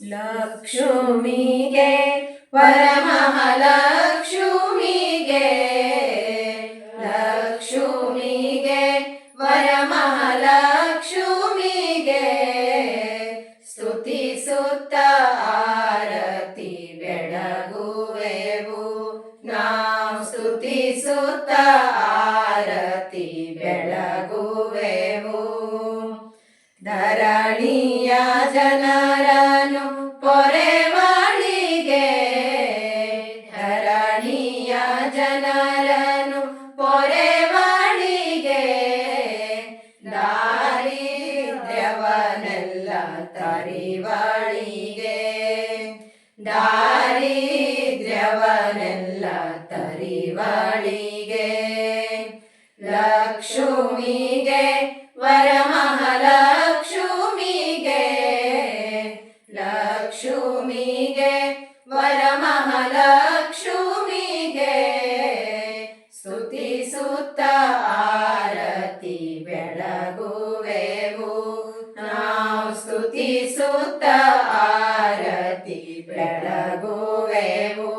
ಲಕ್ಷ್ಮಿಗೆ ವರಮಹಾಲಕ್ಷ್ಮಿಗೆ ಲಕ್ಷ್ಮಿಗೆ ವರಮಹಾಲಕ್ಷ್ಮಿಗೆ ಜನರನು ಪೊರೆವಾಳಿಗೆ ದಾರಿದ್ರ್ಯವನೆಲ್ಲ ತರಿವಾಳಿಗೆ ದಾರಿದ್ರ್ಯವನೆಲ್ಲ ತರಿವಾಳಿಗೆ ಲಕ್ಷ್ಮಿಗೆ ವರಮಹಾಲಕ್ಷ್ಮಿಗೆ ಸ್ತುತಿಸುತ್ತ ಆರತಿ ಬೆಳಗುವೆವು. ನಾವು ಸ್ತುತಿಸುತ್ತ ಆರತಿ ಬೆಳಗುವೆವು.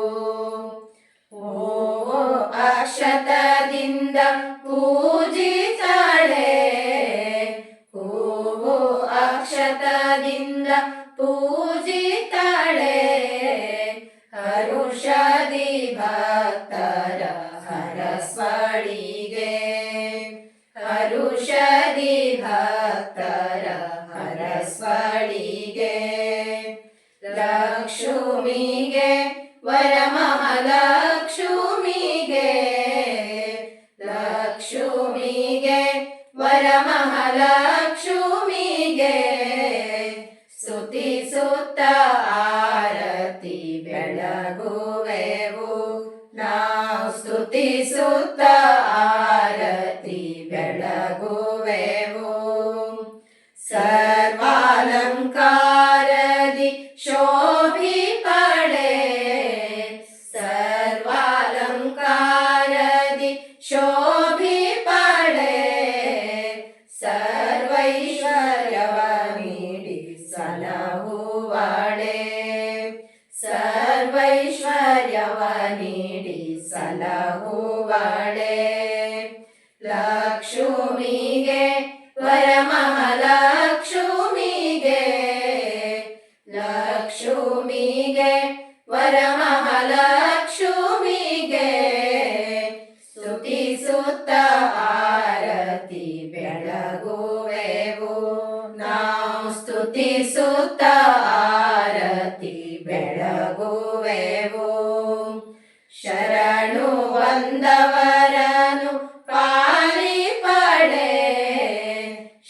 ಓ ಅಕ್ಷತದಿಂದ ಪೂಜಿಸಳೆ ಓ ಅಕ್ಷತದಿಂದ ಪೂಜಿತಳೆ ಹರಸ್ವಳಿಗೆ ಅರುಷದಿ ಭಕ್ತರ ಹರಸ್ವಳಿಗೆ ಲಕ್ಷ್ಮಿಗೆ ವರಮಹಾಲಕ್ಷ್ಮಿಗೆ ಲಕ್ಷ್ಮಿಗೆ ವರಮಹಾಲಕ್ಷ್ಮಿಗೆ ಸುತ್ತ ಆರತಿ ಬೆಳಗುವೆವು. ನಾವು ಸ್ತುತಿಸುತ್ತ ನೀಡಿ ಸಲಹುವಳೆ. ಲಕ್ಷ್ಮಿಗೆ ವರಮಹಾಲಕ್ಷ್ಮಿಗೆ. ಲಕ್ಷ್ಮಿಗೆ ವರಮಹಾಲಕ್ಷ್ಮಿಗೆ. ಸ್ತುತಿಸುತ್ತ ಆರತಿ ಬೆಳಗುವೆವು. ನಾವು ಸ್ತುತಿಸುತ್ತ ಆರತಿ ಬೆಳಗುವೆವು. ಶರಣು ಬಂದವರನು ಪಾಲಿ ಪಡೆ.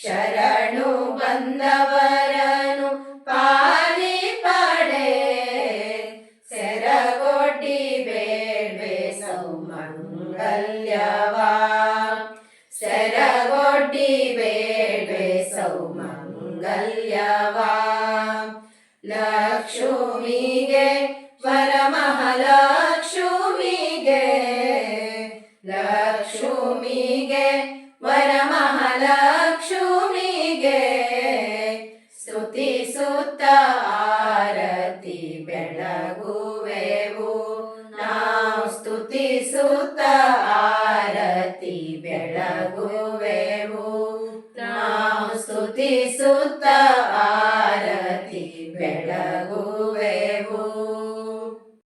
ಶರಣು ಬಂದವರನು ಪಾಲಿ ಪಡೆ. ಸೆರಗೊಡ್ಡಿ ಬೇಡ್ವೆ ಸೌಮಂಗಲ್ಯವಾ. ಸೆರಗೊಡ್ಡಿ ಬೇಡ್ವೆ ಸೌಮಂಗಲ್ಯವಾ. ಲಕ್ಷ್ಮಿಗೆ ಸ್ತುತಿಸುತ್ತ ಆರತಿ ಬೆಳಗುವೆವು. ನಾವು ಸ್ತುತಿಸುತ್ತ ಆರತಿ ಬೆಳಗುವೆವು. ನಾವು ಸ್ತುತಿಸುತ್ತ ಆರತಿ ಬೆಳಗುವೆವು.